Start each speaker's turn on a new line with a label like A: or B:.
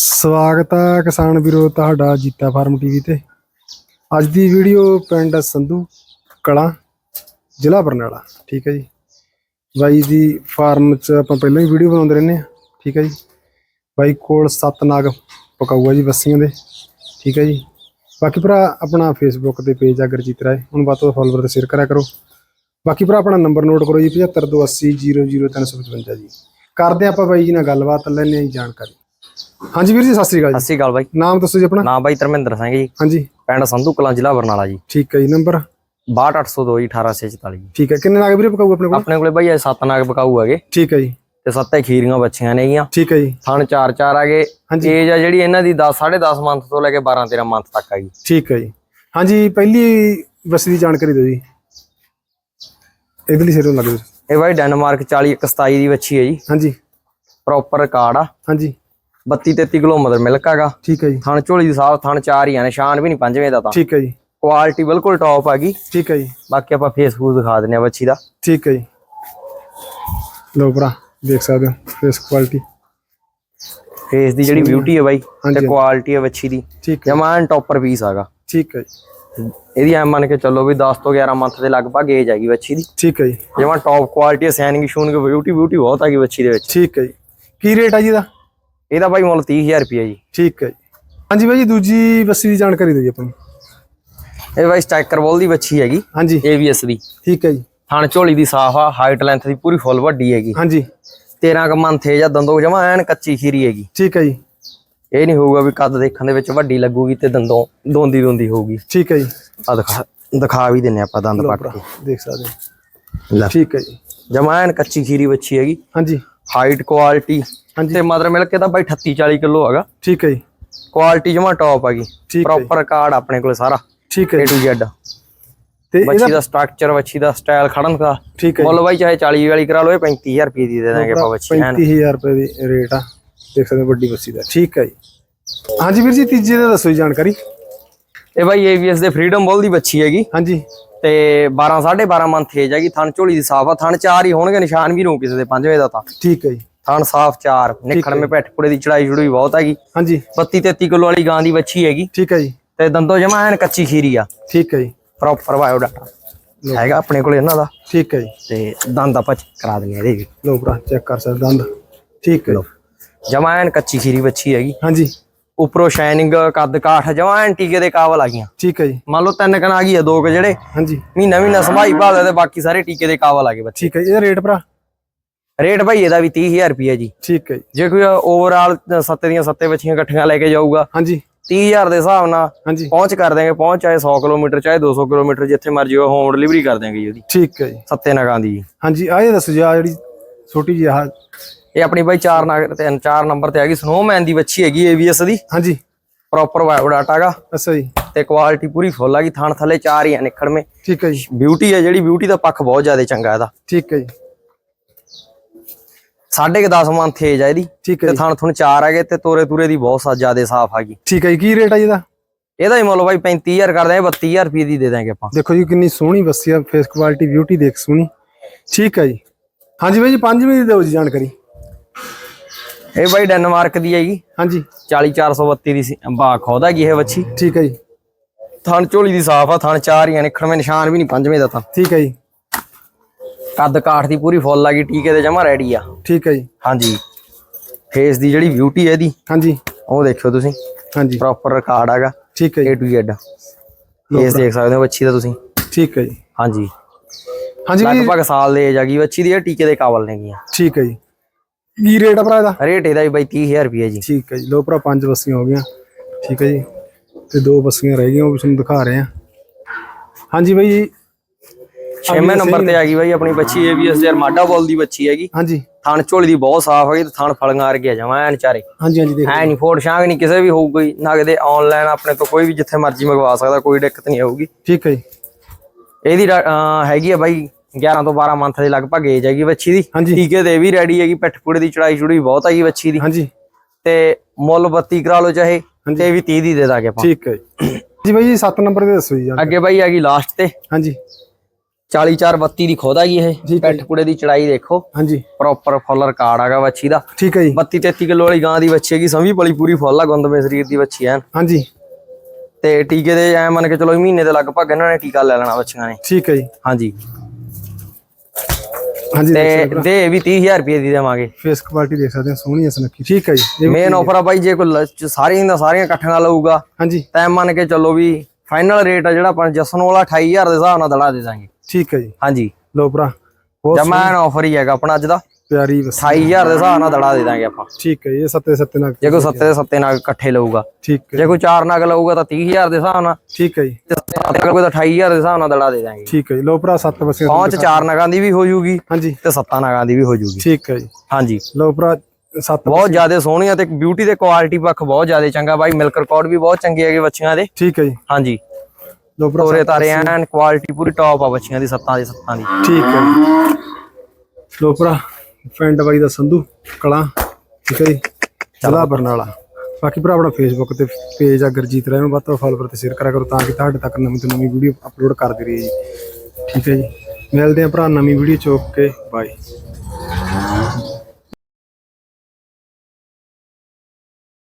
A: ਸਵਾਗਤ ਹੈ ਕਿਸਾਨ ਵੀਰੋ ਤੁਹਾਡਾ ਜੀਤਾ ਫਾਰਮ ਟੀਵੀ ਤੇ। ਅੱਜ ਦੀ ਵੀਡੀਓ ਪਿੰਡ ਸੰਧੂ ਕਲਾਂ, ਜ਼ਿਲ੍ਹਾ ਬਰਨਾਲਾ, ਠੀਕ ਹੈ ਜੀ। ਬਾਈ ਦੀ ਫਾਰਮ 'ਚ ਆਪਾਂ ਪਹਿਲਾਂ ਹੀ ਵੀਡੀਓ ਬਣਾਉਂਦੇ ਰਹਿੰਦੇ ਆ ਠੀਕ ਹੈ ਜੀ। ਬਾਈ ਕੋਲ ਸੱਤ ਨਾਗ ਪਕਾਊਗਾ ਜੀ ਬੱਸੀਆਂ ਦੇ, ਠੀਕ ਹੈ ਜੀ। ਬਾਕੀ ਭਰਾ ਆਪਣਾ ਫੇਸਬੁੱਕ ਤੇ ਪੇਜ ਆ ਗੁਰਜੀਤ ਰਾਏ ਹੁਣ ਬਾਤ ਤੋਂ ਫਾਲੋਵਰ ਤੇ ਸ਼ੇਅਰ ਕਰਿਆ ਕਰੋ। ਬਾਕੀ ਭਰਾ ਆਪਣਾ ਨੰਬਰ ਨੋਟ ਕਰੋ ਜੀ 7528000355 ਜੀ। ਕਰਦੇ ਆਪਾਂ ਬਾਈ ਜੀ ਨਾਲ ਗੱਲਬਾਤ ਲੈਣੇ ਆ ਜੀ ਜਾਣਕਾਰੀ। ਹਾਂਜੀ ਵੀਰ ਜੀ ਸਤਿ ਸ੍ਰੀ ਅਕਾਲ
B: ਸਤਿ
A: ਜੀ
B: ਸ਼੍ਰੀ ਅਕਾਲ ਬਾਈ।
A: ਨਾਮ ਦੱਸੋ ਜੀ ਆਪਣਾ।
B: ਨਾਮ ਬਾਈ ਧਰਮਿੰਦਰ ਸਿੰਘ ਜੀ।
A: ਹਾਂਜੀ।
B: ਪਿੰਡ ਸੰਧੂ ਕਲਾਂ ਜ਼ਿਲ੍ਹਾ ਬਰਨਾਲਾ ਜੀ।
A: ਠੀਕ ਹੈ ਜੀ ਨੰਬਰ?
B: 62802 ਜੀ 1844 ਜੀ
A: ਠੀਕ ਹੈ ਕਿੰਨੇ ਨਾਗ ਵੀਰੇ ਪਕਾਊ ਆਪਣੇ ਕੋਲ?
B: ਆਪਣੇ ਕੋਲੇ ਬਾਈ ਇਹ ਸੱਤ ਨਾਗ ਬਕਾਊ ਹੈਗੇ।
A: ਠੀਕ ਹੈ ਜੀ।
B: ਤੇ ਸੱਤੇ ਖੀਰੀਆਂ ਬੱਚੀਆਂ ਨੇਗੀਆਂ
A: ਠੀਕ ਹੈ ਜੀ।
B: ਥਣ ਚਾਰ ਚਾਰ ਹੈਗੇ।
A: ਹਾਂਜੀ।
B: ਏਜ ਆ ਜਿਹੜੀ ਇਹਨਾਂ ਦੀ 10 10.5 ਮੰਥ ਤੋਂ ਲੈ ਕੇ 12 13 ਮੰਥ ਤੱਕ ਆ
A: ਠੀਕ ਹੈ ਜੀ। ਹਾਂਜੀ ਪਹਿਲੀ ਦੀ ਜਾਣਕਾਰੀ ਦਿਓ ਜੀ। ਇਧਰਲੀ ਸਿਰੋਂ ਲੱਗ
B: ਇਹ ਬਾਈ ਡੈਨਮਾਰਕ 40 27 ਦੀ ਬੱਚੀ ਹੈ ਜੀ।
A: ਹਾਂਜੀ।
B: ਪ੍ਰੋਪਰ ਕਾਰਡ ਆ।
A: ਹਾਂਜੀ।
B: 32 33 ਕਿਲੋ ਮਦਰ ਮਿਲਕ ਹੈਗਾ।
A: ਠੀਕ ਹੈ ਜੀ।
B: ਥਣ ਝੋਲੀ ਦੀ ਸਾਫ਼ ਥਣ ਚਾਰ ਹੀ ਆ ਨਿਸ਼ਾਨ ਵੀ ਨਹੀਂ ਪੰਜਵੇਂ ਦਾ ਤਾਂ।
A: ਠੀਕ ਹੈ ਜੀ।
B: ਕੁਆਲਿਟੀ ਬਿਲਕੁਲ ਟੌਪ ਹੈਗੀ
A: ਠੀਕ ਹੈ ਜੀ।
B: ਬਾਕੀ ਆਪਾਂ ਫੇਸਬੁੱਕ ਦਿਖਾ ਦਿੰਨੇ ਆ ਬੱਚੀ ਦਾ।
A: ਠੀਕ ਹੈ ਜੀ। ਲੋ ਭਰਾ ਦੇਖ ਸਕਦੇ ਹੋ ਫੇਸ ਕੁਆਲਿਟੀ
B: ਫੇਸ ਦੀ ਜਿਹੜੀ ਬਿਊਟੀ ਹੈ ਬਾਈ। ਤੇ ਕੁਆਲਿਟੀ ਹੈ ਬੱਚੀ ਦੀ। ਜਮਾਨ ਟੌਪਰ ਪੀਸ ਹੈਗਾ।
A: ਠੀਕ ਹੈ ਜੀ।
B: ਇਹਦੀ ਐ ਮੰਨ ਕੇ ਚੱਲੋ ਵੀ 10 ਤੋਂ 11 ਮੰਥ ਦੇ ਲਗਭਗ ਏਜ ਹੈਗੀ ਬੱਚੀ ਦੀ।
A: ਠੀਕ ਹੈ ਜੀ।
B: ਜਿਵੇਂ ਟੌਪ ਕੁਆਲਿਟੀ ਹੈ ਸੈਨਿੰਗ ਸ਼ੂਨਿੰਗ ਬਿਊਟੀ ਬਿਊਟੀ ਬਹੁਤ ਹੈਗੀ ਬੱਚੀ ਦੇ ਵਿੱਚ।
A: ਠੀਕ ਹੈ ਜੀ। ਕੀ ਰੇਟ ਆ ਜੀ ਦਾ
B: ਇਹਦਾ ਬਾਈ ਮੁੱਲ 30000 ਰੁਪਏ ਜੀ।
A: ਠੀਕ ਹੈ ਜੀ। ਹਾਂਜੀ ਬਾਈ ਜੀ ਦੂਜੀ ਬਸੀ ਦੀ ਜਾਣਕਾਰੀ ਦਿਓ ਜੀ ਆਪਾਂ ਨੂੰ।
B: ਇਹ ਬਾਈ ਸਟਾਈਕਰ ਬੋਲ ਦੀ ਬੱਚੀ ਹੈਗੀ
A: ਹਾਂਜੀ।
B: ABS ਦੀ।
A: ਠੀਕ ਹੈ ਜੀ।
B: ਥਣ ਝੋਲੀ ਦੀ ਸਾਫ਼ ਆ ਹਾਈਟ ਲੈਂਥ ਦੀ ਪੂਰੀ ਫੁੱਲ ਵੱਡੀ ਹੈਗੀ।
A: ਹਾਂਜੀ।
B: 13 ਕ ਮੰਥ ਜਾਂ ਦੰਦੋ ਜਮਾ ਐਨ ਕੱਚੀ ਖੀਰੀ ਹੈਗੀ।
A: ਠੀਕ ਹੈ ਜੀ।
B: ਇਹ ਨਹੀਂ ਹੋਊਗਾ ਵੀ ਕੱਦ ਦੇਖਣ ਦੇ ਵਿੱਚ ਵੱਡੀ ਲੱਗੂਗੀ ਤੇ ਦੰਦੋਂ ਦੋਂਦੀ ਦੋਂਦੀ ਹੋਊਗੀ।
A: ਠੀਕ ਹੈ ਜੀ।
B: ਆ ਦਿਖਾ ਦਿਖਾ ਵੀ ਦਿੰਨੇ ਆਪਾਂ ਦੰਦ ਪੱਟ ਕੇ।
A: ਦੇਖ ਸਕਦੇ ਹੋ।
B: ਲੈ।
A: ਠੀਕ ਹੈ ਜੀ।
B: ਜਮਾ ਐਨ ਕੱਚੀ ਖੀਰੀ ਬੱਚੀ ਹੈਗੀ।
A: ਹਾਂਜੀ।
B: ਹਾਈਟ ਕੁਆਲਿਟੀ ਤੇ ਮਦਰ ਮਿਲਕ ਇਹਦਾ ਬਾਈ 38 40 ਕਿਲੋ ਹੈਗਾ।
A: ਠੀਕ ਹੈ ਜੀ।
B: ਕੁਆਲਿਟੀ ਜਮਾ ਟੌਪ ਹੈਗੀ। ਪ੍ਰੋਪਰ ਕਾਰਡ ਆਪਣੇ ਕੋਲ ਸਾਰਾ।
A: ਠੀਕ ਹੈ
B: A
A: ਜੀ।
B: to Z
A: ਤੇ
B: ਬੱਚੀ ਦਾ ਸਟਰਕਚਰ ਬੱਚੀ ਦਾ ਸਟਾਈਲ ਖੜਨ ਦਾ।
A: ਠੀਕ ਹੈ।
B: ਮੁੱਲ ਬਾਈ ਚਾਹੇ 40 ਵਾਲੀ ਕਰਾ ਲਓ ਇਹ 35000 ਰੁਪਏ ਦੀ ਦੇ ਦਾਂਗੇ ਆਪਾਂ ਬੱਚੀ ਐਨ
A: 35000 ਰੁਪਏ ਦੀ ਰੇਟ ਆ। ਦੇਖ ਸਕਦੇ ਵੱਡੀ ਬੱਸੀ ਦਾ। ਠੀਕ ਹੈ ਜੀ। ਹਾਂਜੀ ਵੀਰ ਜੀ ਤੀਜੇ ਦਾ ਦੱਸੋ ਜੀ ਜਾਣਕਾਰੀ।
B: ਇਹ ਬਾਈ ABS ਦੇ ਫਰੀडम ਬੋਲ ਦੀ ਬੱਚੀ ਹੈਗੀ।
A: ਹਾਂਜੀ।
B: ਤੇ 12 12.5 ਮੰਥ ਏਜ ਹੈਗੀ ਥਣ ਝੋਲੀ ਦੀ ਸਾਫ਼ ਆ। ਥਣ ਚਾਰ ਹੀ ਹੋਣਗੇ ਨਿਸ਼ਾਨ ਵੀ ਨੂੰ ਕਿਸੇ ਦੇ ਪੰਜਵੇਂ ਦਾ ਤਾਂ।
A: ਠੀਕ ਹੈ ਜੀ।
B: ਥਣ ਸਾਫ਼ ਚਾਰ ਨਿਖਣ ਮੇ ਪੈਠ ਪੁੜੇ ਦੀ ਚੜਾਈ ਜੁੜੀ ਬਹੁਤ ਹੈਗੀ।
A: ਹਾਂਜੀ।
B: 32 33 ਕਿਲੋ ਵਾਲੀ ਗਾਂ ਦੀ ਬੱਚੀ ਹੈਗੀ।
A: ਠੀਕ ਹੈ ਜੀ।
B: ਤੇ ਦੰਦੋ ਜਮਾ ਐਨ ਕੱਚੀ ਖੀਰੀ ਆ।
A: ਠੀਕ ਹੈ ਜੀ।
B: ਪ੍ਰੋਪਰ ਬਾਇਓ ਡਾਟਾ ਹੈਗਾ ਆਪਣੇ ਕੋਲ ਇਹਨਾਂ ਦਾ।
A: ਠੀਕ ਹੈ ਜੀ।
B: ਤੇ ਦੰਦ ਆਪਾਂ ਕਰਾ ਦਿੰਦੇ ਇਹਦੇ ਵੀ
A: ਲੋ ਭਰਾ ਚੈੱਕ ਕਰ ਸਕਦੇ ਦੰਦ। ਠੀਕ ਹੈ।
B: ਜਮਾ ਐਨ ਕੱਚੀ ਖੀਰੀ ਬੱਚੀ ਹੈਗੀ।
A: ਹਾਂਜੀ।
B: ਉੱਪਰੋਂ ਸ਼ਾਈਨਿੰਗ ਕੱਦ ਕਾਠ ਜਮਾ ਐਨ ਟੀਕੇ ਦੇ ਕਾਬਲ ਆ ਗਈਆਂ।
A: ਠੀਕ ਹੈ ਜੀ।
B: ਮੰਨ ਲਓ ਤਿੰਨ ਕਨ ਆ ਗਈ ਆ ਦੋ ਕੁ ਜਿਹੜੇ।
A: ਹਾਂਜੀ।
B: ਮਹੀਨਾ ਮਹੀਨਾ ਸੰਭਾਈ ਭਾਲਦੇ ਤੇ ਬਾਕੀ ਸਾਰੇ ਟੀਕੇ ਦੇ ਕਾਬਲ ਆ ਗਏ ਬੱਚੇ।
A: ਠੀਕ ਹੈ। ਇਹਦਾ ਰੇਟ ਭਰਾ?
B: ਰੇਟ ਭਾਈ ਇਹਦਾ ਵੀ 30000 ਰੁਪਏ ਜੀ।
A: ਠੀਕ ਹੈ ਜੀ।
B: ਕੋਈ ਓਵਰਆਲ ਸੱਤੇ ਦੀਆਂ ਸੱਤੇ ਬੱਚੀਆਂ ਇਕੱਠੀਆਂ ਲੈ ਕੇ ਜਾਊਗਾ
A: ਹਾਂਜੀ।
B: 30000 ਦੇ ਹਿਸਾਬ ਨਾਲ
A: ਹਾਂਜੀ।
B: ਪਹੁੰਚ ਕਰ ਦੇਂਗੇ ਪਹੁੰਚ ਚਾਹੇ 100 ਕਿਲੋਮੀਟਰ ਚਾਹੇ 200 ਕਿਲੋਮੀਟਰ ਜਿੱਥੇ ਮਰਜ਼ੀ ਉਹ ਹੋਮ ਡਿਲੀਵਰੀ ਕਰ ਦੇਂਗੇ ਜੀ ਉਹਦੀ।
A: ਠੀਕ ਹੈ ਜੀ।
B: ਸੱਤੇ ਨਗਾਂ ਦੀ।
A: ਹਾਂਜੀ ਆ ਇਹ ਦੱਸੋ ਜੀ ਆ ਜਿਹੜੀ ਛੋਟੀ ਜਿਹੀ ਆ
B: ਇਹ ਆਪਣੀ ਬਾਈ 4 ਨਗ ਤਿੰਨ ਚਾਰ ਨੰਬਰ ਤੇ ਹੈਗੀ ਸਨੋਮੈਨ ਦੀ ਬੱਚੀ ਹੈਗੀ ਏਵੀਐਸ ਦੀ।
A: ਹਾਂਜੀ।
B: ਪ੍ਰੋਪਰ ਬਾਇਓਡਾਟਾ ਗਾ।
A: ਅੱਛਾ ਜੀ।
B: ਤੇ ਕੁਆਲਿਟੀ ਪੂਰੀ ਫੁੱਲ ਹੈਗੀ ਥਣ ਥੱਲੇ ਚਾਰ ਹੀ ਆ ਨਿਖੜਵੇਂ।
A: ਠੀਕ ਹੈ ਜੀ।
B: ਬਿਊਟੀ ਹੈ ਜਿਹੜੀ ਬਿਊਟੀ ਦਾ ਪੱਖ ਬਹੁਤ ਜ਼ਿਆਦਾ ਚੰਗਾ ਇਹਦਾ।
A: ਠੀਕ ਹੈ ਜੀ।
B: ਸਾਢੇ ਕੁ 10 ਮੰਥ ਏਜ ਆ ਇਹਦੀ।
A: ਠੀਕ ਹੈ
B: ਤੇ ਥਣ ਥਣ ਚਾਰ ਹੈਗੇ ਤੇ ਤੋਰੇ ਤੂਰੇ ਦੀ ਬਹੁਤ ਜ਼ਿਆਦਾ ਸਾਫ਼ ਹੈਗੀ
A: ਠੀਕ ਹੈ ਜੀ। ਕੀ ਰੇਟ ਆ ਇਹਦਾ?
B: ਇਹਦਾ ਹੀ ਮੁੱਲ ਬਾਈ 35000 ਕਰਦੇ ਆ 32000 ਰੁਪਏ ਦੀ ਦੇ ਦਾਂਗੇ ਆਪਾਂ।
A: ਦੇਖੋ ਜੀ ਕਿੰਨੀ ਸੋਹਣੀ ਬੱਸੀ ਆ ਫੇਸ ਕੁਆਲਿਟੀ ਬਿਊਟੀ ਦੇਖ ਸੋਹਣੀ। ਠੀਕ ਹੈ ਜੀ। ਹਾਂਜੀ ਬਾਈ ਜੀ ਪੰਜਵੀਂ ਦੀ ਦਿਓ ਜੀ ਜਾਣਕਾਰੀ।
B: ਇਹ ਬਾਈ ਡੈਨਮਾਰਕ ਦੀ ਹੈਗੀ
A: ਹਾਂਜੀ।
B: 40432 ਦੀ ਸੀ- ਬਾ ਖੋਦਾ ਹੈਗੀ ਇਹ ਬੱਚੀ
A: ਠੀਕ ਹੈ ਜੀ।
B: ਥਣ ਝੋਲੀ ਦੀ ਸਾਫ਼ ਆ ਥਣ ਚਾਰ ਹੀ ਆ ਨਿਖੜਵੇਂ ਨਿਸ਼ਾਨ ਵੀ ਨਹੀਂ ਪੰਜਵੇਂ ਦਾ ਤਾਂ।
A: ਠੀਕ ਹੈ ਜੀ।
B: ਕੱਦ ਕਾਠ ਦੀ ਪੂਰੀ ਫੁੱਲ ਆ ਗਈ ਟੀਕੇ ਤੇ ਜਮਾ ਰੈਡੀ ਆ।
A: ਠੀਕ ਹੈ ਜੀ।
B: ਹਾਂਜੀ। ਫੇਸ ਦੀ ਜਿਹੜੀ ਬਿਊਟੀ ਹੈ ਇਹਦੀ
A: ਹਾਂਜੀ।
B: ਉਹ ਦੇਖਿਓ ਤੁਸੀਂ।
A: ਹਾਂਜੀ।
B: ਪ੍ਰੋਪਰ ਰਿਕਾਰਡ ਹੈਗਾ।
A: ਠੀਕ ਹੈ ਜੀ।
B: To Z ਫੇਸ ਦੇਖ ਸਕਦੇ ਹੋ ਬੱਚੀ ਦਾ ਤੁਸੀਂ।
A: ਠੀਕ ਹੈ ਜੀ।
B: ਹਾਂਜੀ।
A: ਹਾਂਜੀ
B: ਲਗਭਗ ਸਾਲ ਦੇ ਏਜ ਆ ਗਈ ਬੱਚੀ ਦੀ ਇਹ ਟੀਕੇ ਦੇ ਕਾਬਲ ਨੇਗੀਆਂ
A: ਠੀਕ ਹੈ ਜੀ। ਕੀ ਰੇਟ ਆ ਭਰਾ ਇਹਦਾ?
B: ਰੇਟ ਇਹਦਾ ਵੀ ਬਾਈ 30000 ਰੁਪਏ ਜੀ।
A: ਠੀਕ ਹੈ ਜੀ। ਲੋ ਭਰਾ ਪੰਜ ਬੱਸੀਆਂ ਹੋ ਗਈਆਂ। ਠੀਕ ਹੈ ਜੀ। ਤੇ ਦੋ ਬੱਸੀਆਂ ਰਹਿ ਗਈਆਂ ਉਹ ਵੀ ਤੁਹਾਨੂੰ ਦਿਖਾ ਰਹੇ ਆ ਹਾਂਜੀ ਬਾਈ ਜੀ।
B: ਛੇਵੇਂ ਨੰਬਰ ਤੇ ਆ ਗਈ ਬਾਈ ਆਪਣੀ ਬੱਚੀ ABS ਦੇ ਮਾਡਾ ਬੋਲ ਦੀ ਬੱਚੀ ਹੈਗੀ।
A: ਹਾਂਜੀ।
B: ਥਣ ਝੋਲੀ ਦੀ ਬਹੁਤ ਸਾਫ਼ ਹੈਗੀ ਤੇ ਥਣ ਫਲੀਆਂ ਆ ਗਿਆ ਜਮਾ ਐਨ ਚਾਰੇ।
A: ਹਾਂਜੀ ਹਾਂਜੀ ਦੇਖ।
B: ਐ ਨਹੀਂ ਫੋੜ ਸ਼ਾਂਗ ਨਹੀਂ ਕਿਸੇ ਵੀ ਹੋਊਗੀ ਨਗਦੇ ਆਨਲਾਈਨ ਆਪਣੇ ਤੋਂ ਕੋਈ ਵੀ ਜਿੱਥੇ ਮਰਜ਼ੀ ਮੰਗਵਾ ਸਕਦਾ ਕੋਈ ਦਿੱਕਤ ਨਹੀਂ ਆਊਗੀ
A: ਠੀਕ ਹੈ ਜੀ।
B: ਇਹਦੀ ਹੈਗੀ ਆ ਬਾਈ 11 ਤੋਂ 12 ਮੰਥ ਦੇ ਲਗਭਗ ਏਜ ਹੈਗੀ ਬੱਚੀ ਦੀ। ਟੀਕੇ ਇਹ ਵੀ ਰੈਡੀ ਹੈਗੀ ਪਿੱਠ ਪੁੜੇ ਦੀ ਚੜਾਈ ਚੁੜੀ ਬਹੁਤ ਹੈਗੀ ਬੱਚੀ ਦੀ।
A: ਹਾਂਜੀ।
B: ਤੇ ਮੁੱਲ 32 ਕਰਾ ਲਓ ਚਾਹੇ ਤੇ ਵੀ 30 ਦੀ ਦੇ ਦਾਂਗੇ ਆਪਾਂ।
A: ਠੀਕ ਹੈ ਜੀ। ਬਾਈ ਜੀ 7 ਨੰਬਰ ਤੇ ਦੱਸੋ ਜੀ
B: ਅੱਗੇ ਬਾਈ ਹੈਗੀ ਲਾਸਟ ਤੇ।
A: ਹਾਂਜੀ।
B: 40 4 32 ਦੀ ਖੋਦਾ ਜੀ ਇਹ ਪੈਠ ਪੁੜੇ ਦੀ ਚੜਾਈ ਦੇਖੋ।
A: ਹਾਂਜੀ।
B: ਪ੍ਰੋਪਰ ਫੁੱਲ ਰਿਕਾਰਡ ਹੈਗਾ ਵੱਛੀ ਦਾ।
A: ਠੀਕ ਹੈ ਜੀ।
B: 32 33 ਕਿਲੋ ਵਾਲੀ ਗਾਂ ਦੀ ਵੱਛੀ ਹੈਗੀ ਸੰਭੀ ਪਲੀ ਪੂਰੀ ਫੁੱਲ ਆ ਗੁੰਦਮੇ ਸਰੀਰ ਦੀ ਵੱਛੀ ਐਨ।
A: ਹਾਂਜੀ।
B: ਤੇ ਟੀਕੇ ਦੇ ਐ ਮੰਨ ਕੇ ਚਲੋ ਮਹੀਨੇ ਦੇ ਲਗਭਗ ਇਹਨਾਂ ਨੇ ਟੀਕਾ ਲੈ ਲੈਣਾ ਬੱਚਿਆਂ ਨੇ।
A: ਠੀਕ ਹੈ ਜੀ।
B: ਹਾਂਜੀ।
A: ਹਾਂਜੀ
B: ਤੇ ਦੇ ਵੀ 30000 ਰੁਪਏ ਦੀ ਦੇਵਾਂਗੇ।
A: ਫੇਸ ਕੁਆਲਿਟੀ ਦੇਖ ਸਕਦੇ ਹੋ ਸੋਹਣੀ ਹੈ ਸੁਨੱਖੀ ਠੀਕ ਹੈ ਜੀ।
B: ਮੇਨ ਆਫਰ ਆ ਬਾਈ ਜੇ ਕੋਈ ਸਾਰੀਆਂ ਦਾ ਸਾਰੀਆਂ ਇਕੱਠੀਆਂ ਲਊਗਾ
A: ਹਾਂਜੀ।
B: ਤਾਂ ਮੰਨ ਕੇ ਚੱਲੋ ਵੀ ਫਾਈਨਲ ਰੇਟ ਆ ਜਿਹੜਾ ਆਪਾਂ ਜਸਨ ਵਾਲਾ 28000 ਦੇ ਹਿਸਾਬ ਨਾਲ ਦੜਾ ਦੇ ਦਾਂਗੇ।
A: ਠੀਕ ਹੈ ਜੀ।
B: ਹਾਂਜੀ।
A: ਲੋ ਭਰਾ
B: ਜਮਾਨ ਆਫਰ ਹੀ ਹੈਗਾ ਆਪਣਾ ਅੱਜ ਦਾ।
A: ਪਿਆਰੀ ਬਸ
B: 28000 ਦੇ ਹਿਸਾਬ ਨਾਲ ਦੜਾ ਦੇ ਦਾਂਗੇ ਆਪਾਂ।
A: ਠੀਕ ਹੈ ਇਹ ਸੱਤੇ ਸੱਤੇ ਨਾਲ
B: ਜੇ ਕੋਈ ਸੱਤੇ ਦੇ ਸੱਤੇ ਨਾਲ ਇਕੱਠੇ ਲਊਗਾ।
A: ਠੀਕ ਹੈ।
B: ਜੇ ਕੋਈ ਚਾਰ ਨਗ ਲਊਗਾ ਤਾਂ 30000 ਦੇ ਹਿਸਾਬ ਨਾਲ।
A: ਠੀਕ ਹੈ ਜੀ।
B: ਤੇ ਸੱਤੇ ਕੋਈ ਤਾਂ 28000 ਦੇ ਹਿਸਾਬ ਨਾਲ ਦੜਾ ਦੇ ਦਾਂਗੇ।
A: ਠੀਕ ਹੈ ਜੀ। ਲੋ ਭਰਾ ਸੱਤ ਬਸੇ
B: ਪਹੁੰਚ ਚਾਰ ਨਗਾਂ ਦੀ ਵੀ ਹੋ ਜੂਗੀ
A: ਹਾਂਜੀ।
B: ਤੇ ਸੱਤਾਂ ਨਗਾਂ ਦੀ ਵੀ ਹੋ ਜੂਗੀ।
A: ਠੀਕ ਹੈ ਜੀ।
B: ਹਾਂਜੀ।
A: ਲੋ ਭਰਾ ਸੱਤ
B: ਬਹੁਤ ਜ਼ਿਆਦਾ ਸੋਹਣੀਆਂ ਤੇ ਬਿਊਟੀ ਤੇ ਕੁਆਲਿਟੀ ਪੱਖ ਬਹੁਤ ਜ਼ਿਆਦਾ ਚੰਗਾ ਬਾਈ ਮਿਲਕ ਰਿਕਾਰਡ ਵੀ ਬਹੁਤ ਚੰਗੇ ਹੈਗੇ ਬੱਚਿਆਂ ਦੇ।
A: ਠੀਕ ਹੈ ਜੀ।
B: ਹਾਂਜੀ। ਤੋਰੇ ਤਾਰੇ ਐਨ ਕੁਆਲਿਟੀ ਪੂਰੀ ਟੌਪ ਆ ਬੱਚਿਆਂ ਦੀ ਸੱਤਾਂ ਦੀ ਸੱਤਾਂ ਦੀ।
A: ਠੀਕ ਹੈ। ਜੀ ਲੋ ਭਰਾ ਫਰੈਂਡ ਬਾਈ ਦਾ ਸੰਧੂ ਕਲਾ ਠੀਕ ਹੈ ਜੀ ਜ਼ਿਲ੍ਹਾ ਬਰਨਾਲਾ। ਬਾਕੀ ਭਰਾ ਆਪਣਾ ਫੇਸਬੁੱਕ ਤੇ ਪੇਜ ਆ ਗੁਰਜੀਤ ਰਾਏ ਨੂੰ ਵੱਧ ਤੋਂ ਫਾਲੋ ਤੇ ਸ਼ੇਅਰ ਕਰਿਆ ਕਰੋ ਤਾਂ ਕਿ ਤੁਹਾਡੇ ਤੱਕ ਨਵੀਂ ਤੋਂ ਨਵੀਂ ਵੀਡੀਓ ਅਪਲੋਡ ਕਰਦੇ ਰਹੀਏ ਜੀ। ਠੀਕ ਹੈ ਜੀ। ਮਿਲਦੇ ਆ ਭਰਾ ਨਵੀਂ ਵੀਡੀਓ ਚੋਕ ਕੇ ਬਾਏ